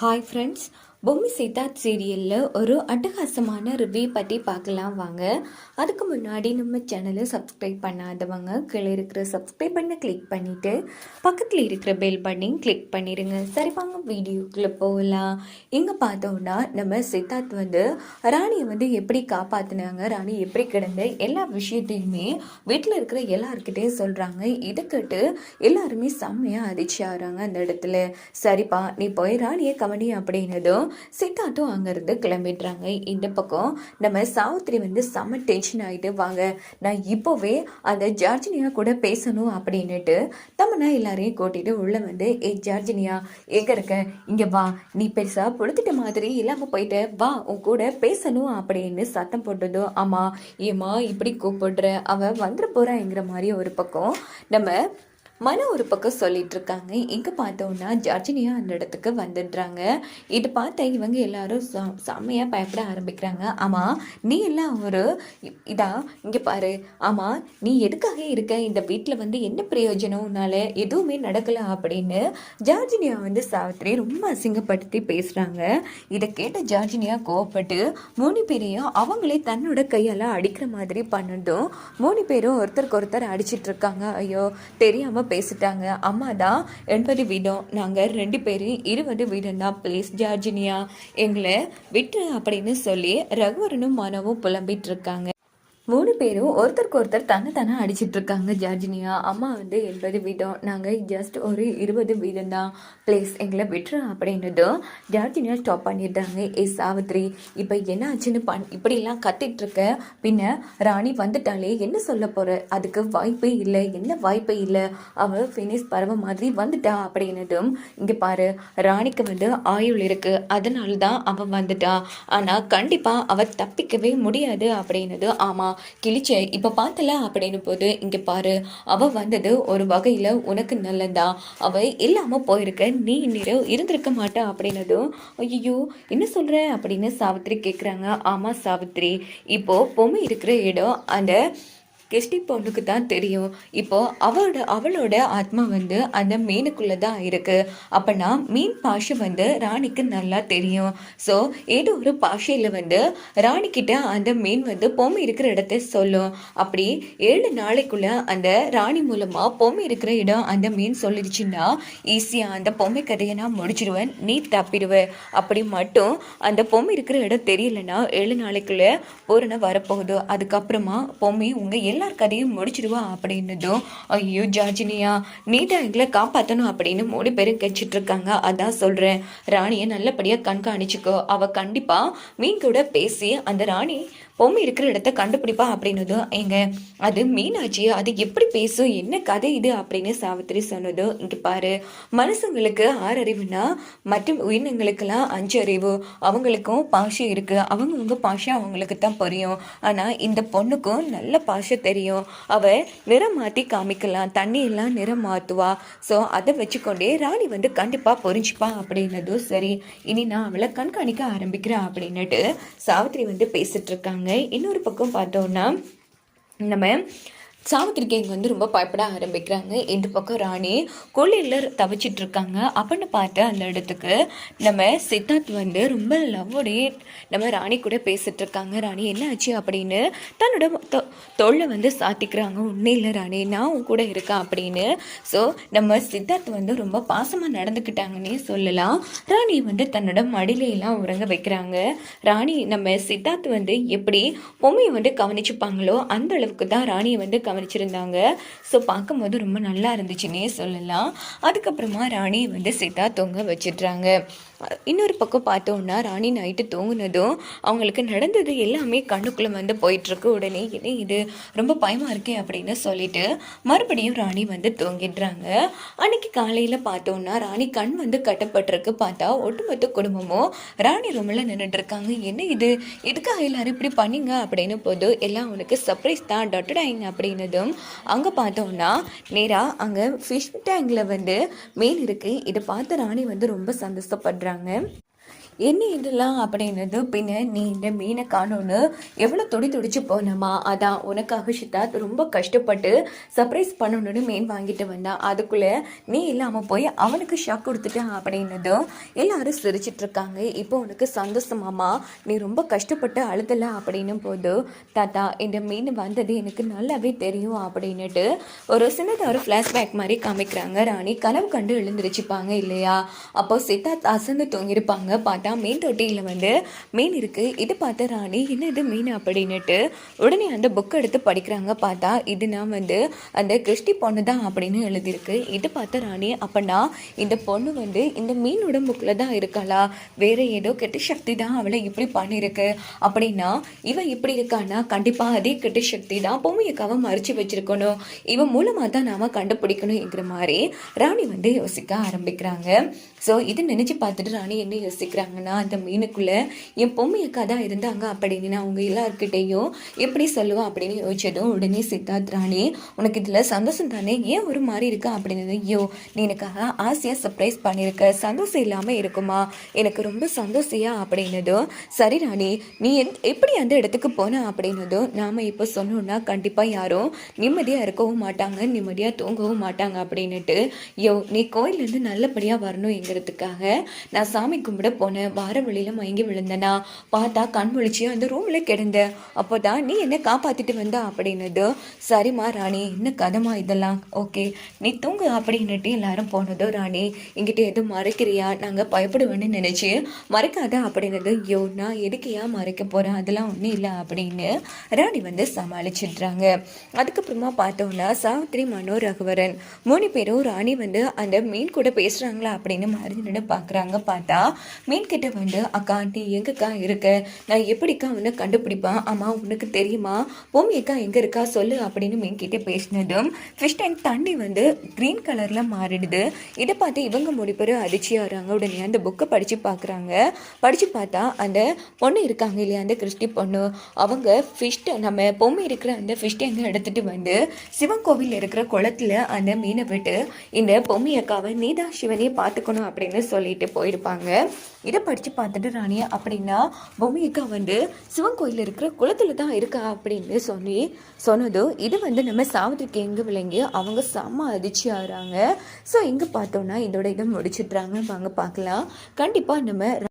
Hi friends Bommi Siddharth சீரியலில் ஒரு அட்டகாசமான ரிவ்யூ பற்றி பார்க்கலாம் வாங்க. அதுக்கு முன்னாடி நம்ம சேனலை சப்ஸ்கிரைப் பண்ணாதவங்க கீழே இருக்கிற சப்ஸ்கிரைப் பண்ண கிளிக் பண்ணிவிட்டு பக்கத்தில் இருக்கிற பெல் பட்டனையும் கிளிக் பண்ணிடுங்க சரி வாங்க வீடியோக்குள்ளே போகலாம். இங்கே பார்த்தோம்னா நம்ம சித்தார்த் வந்து ராணியை வந்து எப்படி காப்பாற்றினாங்க ராணி எப்படி கிடந்த எல்லா விஷயத்தையுமே வீட்டில் இருக்கிற எல்லாருக்கிட்டையும் சொல்கிறாங்க இதை கேட்டு எல்லாருமே செம்மையாக அதிர்ச்சி ஆகிறாங்க அந்த இடத்துல. சரிப்பா நீ போய் ராணியை கவனி அப்படின்னதும் சித்தாட்டும் அங்கேருந்து கிளம்பிடுறாங்க. இந்த பக்கம் நம்ம சாவித்திரி வந்து செம்ம டென்ஷன் ஆகிட்டு வாங்க நான் இப்போவே அந்த ஜார்ஜினியா கூட பேசணும் அப்படின்னுட்டு தம்மனா எல்லாரையும் கூட்டிகிட்டு உள்ளே வந்து ஏ ஜார்ஜினியா எங்கே இருக்க? இங்கே வா. நீ பெருசாக பொழுத்துட்ட மாதிரி இல்லாமல் போயிட்டு. வா உன் கூட பேசணும் அப்படின்னு சத்தம் போட்டதோ ஆமாம் ஏமா இப்படி கூப்பிடுற? அவ வந்துட போகிறாங்கிற மாதிரி ஒரு பக்கம் நம்ம மன ஒரு பக்கம் சொல்லிட்டு இருக்காங்க இங்கே பார்த்தோன்னா ஜார்ஜினியா அந்த இடத்துக்கு வந்துடுறாங்க இதை பார்த்த இவங்க எல்லாரும் செம்மையாக பயப்பட ஆரம்பிக்கிறாங்க. ஆமாம் நீ எல்லாம் ஒரு இதா இங்கே பாரு. ஆமாம் நீ எதுக்காக இருக்க? இந்த வீட்டில் வந்து என்ன பிரயோஜனம்னால எதுவுமே நடக்கல அப்படின்னு ஜார்ஜினியா வந்து சாவித்திரி ரொம்ப அசிங்கப்படுத்தி பேசுகிறாங்க இதை கேட்ட ஜார்ஜினியா கோவப்பட்டு மூணு பேரையும் அவங்களே தன்னோட கையால் அடிக்கிற மாதிரி பண்ணதும் மூணு பேரும் ஒருத்தருக்கு ஒருத்தர் அடிச்சிட்டு இருக்காங்க ஐயோ தெரியாமல் பேசிட்டாங்க. அம்மா தான் எண்பது வீதம் நாங்கள் ரெண்டு பேரும் இருபது வீதம் தான். ப்ளீஸ் ஜார்ஜினியா எங்களை விட்டு அப்படின்னு சொல்லி ரகுவரனும் மனவும் புலம்பிட்டு இருக்காங்க. மூணு பேரும் ஒருத்தருக்கு ஒருத்தர் தன்னை தானே அடிச்சிட்டு இருக்காங்க ஜார்ஜினியா. அம்மா வந்து எண்பது வீதம் நாங்கள் ஜஸ்ட் ஒரு இருபது வீதம் தான் ப்ளீஸ் எங்களை விட்டுரு அப்படின்னதும் ஜார்ஜினியா ஸ்டாப் பண்ணிடுறாங்க. ஏ சாவித்ரி இப்போ என்ன ஆச்சுன்னு பண் இப்படிலாம் கத்திட்டு இருக்க. பின்ன ராணி வந்துட்டாலே என்ன சொல்ல போற? அதுக்கு வாய்ப்பே இல்லை. என்ன வாய்ப்பே இல்லை? அவ ஃபினிஷ் பறவை மாதிரி வந்துட்டா அப்படின்னதும் இங்கே பாரு ராணிக்கு வந்து ஆயுள் இருக்கு. அதனால தான் அவள் வந்துட்டா. ஆனால் கண்டிப்பாக அவ தப்பிக்கவே முடியாது அப்படின்னது ஆமாம் கிழிச்சே இப்போ பார்த்தல அப்படின்னு போது இங்கே பாரு அவ வந்தது ஒரு வகையில் உனக்கு நல்லதா? அவ இல்லாமல் போயிருக்க நீ இந்நேரம் இருந்திருக்க மாட்டா அப்படின்னதும் ஐயோ என்ன சொல்கிற அப்படின்னு சாவித்திரி கேட்குறாங்க ஆமாம் சாவித்திரி இப்போது பொம்மை இருக்கிற இடம் அந்த கெஸ்டி பொண்ணுக்கு தான் தெரியும். இப்போ அவளோட அவளோட ஆத்மா வந்து அந்த மீனுக்குள்ளே தான் இருக்கு. அப்பனா மீன் பாஷை வந்து ராணிக்கு நல்லா தெரியும். ஸோ ஏதோ ஒரு பாஷையில் வந்து ராணிக்கிட்ட அந்த மீன் வந்து பொம்மை இருக்கிற இடத்த சொல்லும். அப்படி ஏழு நாளைக்குள்ள அந்த ராணி மூலமாக பொம்மை இருக்கிற இடம் அந்த மீன் சொல்லிடுச்சுன்னா ஈஸியாக அந்த பொம்மை கதையை நான் முடிச்சிடுவேன் நீ தப்பிடுவேன் அப்படி மட்டும் அந்த பொம்மை இருக்கிற இடம் தெரியலன்னா ஏழு நாளைக்குள்ளே பூரண வரப்போகுது. அதுக்கப்புறமா பொம்மி எல்லா எல்லார் கதையும் முடிச்சிடுவா அப்படின்னதும் ஐயோ ஜார்ஜினியா நீட்டா எங்களை காப்பாற்றணும் அப்படின்னு மூணு பேரும் கெச்சிட்டு இருக்காங்க அதான் சொல்றேன். ராணியை நல்லபடியா கண்காணிச்சுக்கோ. அவ கண்டிப்பா மீன் கூட பேசி அந்த ராணி பொம்மை இருக்கிற இடத்த கண்டுபிடிப்பா அப்படின்னதும் எங்க அது மீனாட்சி அது எப்படி பேசும் என்ன கதை இது அப்படின்னு சாவித்திரி சொன்னதும் இங்க பாரு மனுஷங்களுக்கு ஆறு அறிவுனா மற்ற உயிரினங்களுக்கெல்லாம் அஞ்சு அறிவு அவங்களுக்கும் பாஷை இருக்கு அவங்கவுங்க பாஷை அவங்களுக்கு தான் புரியும். ஆனா இந்த பொண்ணுக்கும் நல்ல பாஷை தெரியும். அவ நிறம் மாத்தி காமிக்கலாம் தண்ணி எல்லாம் நிறம் மாத்துவா. ஸோ அதை வச்சுக்கொண்டே ராணி வந்து கண்டிப்பா புரிஞ்சுப்பா அப்படின்னதும் சரி. இனி நான் அவளை கண்காணிக்க ஆரம்பிக்கிறேன் அப்படின்னுட்டு சாவித்திரி வந்து பேசிட்டு இருக்காங்க. இன்னொரு பக்கம் பார்த்தோம்னா நம்ம சாவித்திரிக்கு இங்கே வந்து ரொம்ப பயப்பட ஆரம்பிக்கிறாங்க. இந்த பக்கம் ராணி கொள்ளையில் தவிச்சிட்டு இருக்காங்க அப்படின்னு பார்த்து அந்த இடத்துக்கு நம்ம சித்தார்த் வந்து ரொம்ப லவ்வோடே நம்ம ராணி கூட பேசிட்டு இருக்காங்க ராணி என்ன ஆச்சு? அப்படின்னு தன்னோட தொ- வந்து சாத்திக்கிறாங்க. ஒன்றும் இல்லை ராணி நான் உன் கூட இருக்கேன் அப்படின்னு. ஸோ நம்ம சித்தார்த் வந்து ரொம்ப பாசமாக நடந்துக்கிட்டாங்கன்னே சொல்லலாம். ராணி வந்து தன்னோட மடியில உறங்க வைக்கிறாங்க. ராணி நம்ம சித்தார்த் வந்து எப்படி பொம்மையை வந்து கவனிச்சுப்பாங்களோ அந்த அளவுக்கு தான் ராணியை வந்து கவனிச்சிருந்தாங்க. ஸோ பார்க்கும்போது ரொம்ப நல்லா இருந்துச்சுன்னே சொல்லலாம். அதுக்கப்புறமா ராணியை வந்து சீதா தொங்க வச்சிடுறாங்க. இன்னொரு பக்கம் பார்த்தோம்னா ராணி நைட்டு தூங்குனதும் அவங்களுக்கு நடந்தது எல்லாமே கண்ணுக்குள்ளே வந்து போயிட்டுருக்கு. உடனே என்ன இது? ரொம்ப பயமாக இருக்கே அப்படின்னு சொல்லிட்டு மறுபடியும் ராணி வந்து தூங்கிடுறாங்க. அன்னைக்கு காலையில் பார்த்தோம்னா ராணி கண் வந்து கட்டப்பட்டிருக்கு. பார்த்தா ஒட்டுமொத்த குடும்பமும் ராணி ரூமில் நின்றுட்டுருக்காங்க என்ன இது? எதுக்காக எல்லாரும் இப்படி பண்ணிங்க? அப்படின்னு போது எல்லாம் உனக்கு சர்ப்ரைஸ் தான். டொட்டடாயிங்க போனதும் அங்கே பார்த்தோம்னா நேராக அங்கே ஃபிஷ் டேங்கில் வந்து மீன் இருக்குது இதை பார்த்து ராணி வந்து ரொம்ப சந்தோஷப்படுறாங்க. என்ன இதெல்லாம் அப்படின்னது பின்ன நீ இந்த மீனை காணோன்னு எவ்வளோ துடி துடிச்சு போனோமா? அதான் உனக்காக சித்தார்த் ரொம்ப கஷ்டப்பட்டு சர்ப்ரைஸ் பண்ணணும்னு மீன் வாங்கிட்டு வந்தான் அதுக்குள்ளே நீ இல்லாமல் போய் அவனுக்கு ஷாக் கொடுத்துட்டான் அப்படின்னதும் எல்லாரும் சிரிச்சிட்டு இருக்காங்க. இப்போ உனக்கு சந்தோஷமாமா நீ ரொம்ப கஷ்டப்பட்டு அழுதல அப்படின்னும் போது தாத்தா இந்த மீன் வந்தது எனக்கு நல்லாவே தெரியும் அப்படின்னுட்டு ஒரு சின்னதாக ஒரு ஃப்ளாஷ்பேக் மாதிரி காமிக்கிறாங்க. ராணி கனவு கண்டு எழுந்திருச்சுப்பாங்க இல்லையா? அப்போ சித்தார்த் அசந்து தூங்கியிருப்பாங்க. பார்த்து மீன் தொட்டியில் வந்து மீன் இருக்குது இது பார்த்த ராணி என்ன இது மீன் அப்படின்னுட்டு? உடனே அந்த புக் எடுத்து படிக்கிறாங்க. பார்த்தா இது நான் வந்து அந்த கிறிஸ்டி பொண்ணு தான் அப்படின்னு எழுதியிருக்கு. இது பார்த்த ராணி அப்பனா இந்த பொண்ணு வந்து இந்த மீனோட புக்கில் தான் இருக்காளா? வேறு ஏதோ கெட்ட சக்தி தான் அவளை இப்படி பண்ணியிருக்கு. அப்படின்னா இவன் இப்படி இருக்கானா கண்டிப்பாக அதே கெட்ட சக்தி தான் பொம்மையக்காவை மறைச்சி வச்சிருக்கணும். இவன் மூலமாக தான் நாம் கண்டுபிடிக்கணுங்கிற மாதிரி ராணி வந்து யோசிக்க ஆரம்பிக்கிறாங்க. ஸோ இது நினச்சி பார்த்துட்டு ராணி என்ன யோசிக்கிறாங்கன்னா அந்த மீனுக்குள்ளே என் பொம்மையக்கா தான் இருந்தாங்க அப்படின்னு நான் அவங்க எல்லாருக்கிட்டேயும் எப்படி சொல்லுவேன் அப்படின்னு யோசிச்சதும் உடனே சித்தார்த் ராணி உனக்கு இதில் சந்தோஷம் தானே? ஏன் ஒரு மாதிரி இருக்கா? அப்படின்னு ஐயோ நீ எனக்காக ஆசையாக சர்ப்ரைஸ் பண்ணியிருக்க சந்தோஷம் இல்லாமல் இருக்குமா? எனக்கு ரொம்ப சந்தோஷியா அப்படின்னதும் சரி ராணி நீ எந் எப்படி அந்த இடத்துக்கு போன? அப்படின்னதும் நாம் இப்போ சொன்னோன்னா கண்டிப்பாக யாரும் நிம்மதியாக இருக்கவும் மாட்டாங்க நிம்மதியாக தூங்கவும் மாட்டாங்க. அப்படின்னுட்டு யோ நீ கோயிலேருந்து நல்லபடியாக அப்படிங்கிறதுக்காக நான் சாமி கும்பிட போனேன் வார வழியில் மயங்கி விழுந்தேனா? பார்த்தா கண் முழிச்சு அந்த ரூமில் கிடந்தேன் அப்போ தான் நீ என்ன காப்பாற்றிட்டு வந்த அப்படின்னது சரிம்மா ராணி என்ன கதமா இதெல்லாம்? ஓகே நீ தூங்கு அப்படின்னுட்டு எல்லாரும் போனதோ ராணி என்கிட்ட எதுவும் மறைக்கிறியா? நாங்கள் பயப்படுவேன்னு நினச்சி மறைக்காத அப்படின்னது ஐயோ நான் எதுக்கையா மறைக்க போகிறேன் அதெல்லாம் ஒன்றும் இல்லை அப்படின்னு ராணி வந்து சமாளிச்சிடுறாங்க. அதுக்கப்புறமா பார்த்தோம்னா சாவித்ரி மனோ ரகுவரன் மூணு பேரும் ராணி வந்து அந்த மீன் கூட பேசுகிறாங்களா அப்படின்னு மறைஞ்சு பார்க்குறாங்க பார்த்தா மீன்கிட்ட வந்து அக்கா நீ எங்கக்கா இருக்க? நான் எப்படிக்கா உன்னை கண்டுபிடிப்பேன்? ஆமாம் உனக்கு தெரியுமா? பூமியக்கா எங்கே இருக்கா? சொல்லு அப்படின்னு மீன்கிட்ட பேசினதும் ஃபிஷ் டேங்க் தண்ணி வந்து க்ரீன் கலரில் மாறிடுது. இதை பார்த்து இவங்க மூணு பேரும் அதிர்ச்சியாகிறாங்க உடனே அந்த புக்கை படித்து பார்க்குறாங்க படித்து பார்த்தா அந்த பொண்ணு இருக்காங்க இல்லையா? அந்த கிறிஸ்டி பொண்ணு. அவங்க ஃபிஷ் நம்ம பொம்மை இருக்கிற அந்த ஃபிஷ் டேங்கை எடுத்துகிட்டு வந்து சிவன் கோவில் இருக்கிற குளத்துல அந்த மீனை விட்டு இந்த பொம்மையக்காவை நீதான் சிவனையே பார்த்துக்கணும் அப்படின்னு சொல்லிட்டு போயிருப்பாங்க. இதை படித்து பார்த்துட்டு ராணி அப்படின்னா பொம்மிக்கா வந்து சிவன் கோயில் இருக்கிற குளத்துல தான் இருக்கா அப்படின்னு சொல்லி சொன்னதும் இது வந்து நம்ம சாவித்திரிக்கு எங்கே விளங்கி அவங்க செம்ம அதிர்ச்சி ஆகிறாங்க. ஸோ இங்கே பார்த்தோன்னா இதோட இதை முடிச்சிடுறாங்க. வாங்க பார்க்கலாம். கண்டிப்பாக நம்ம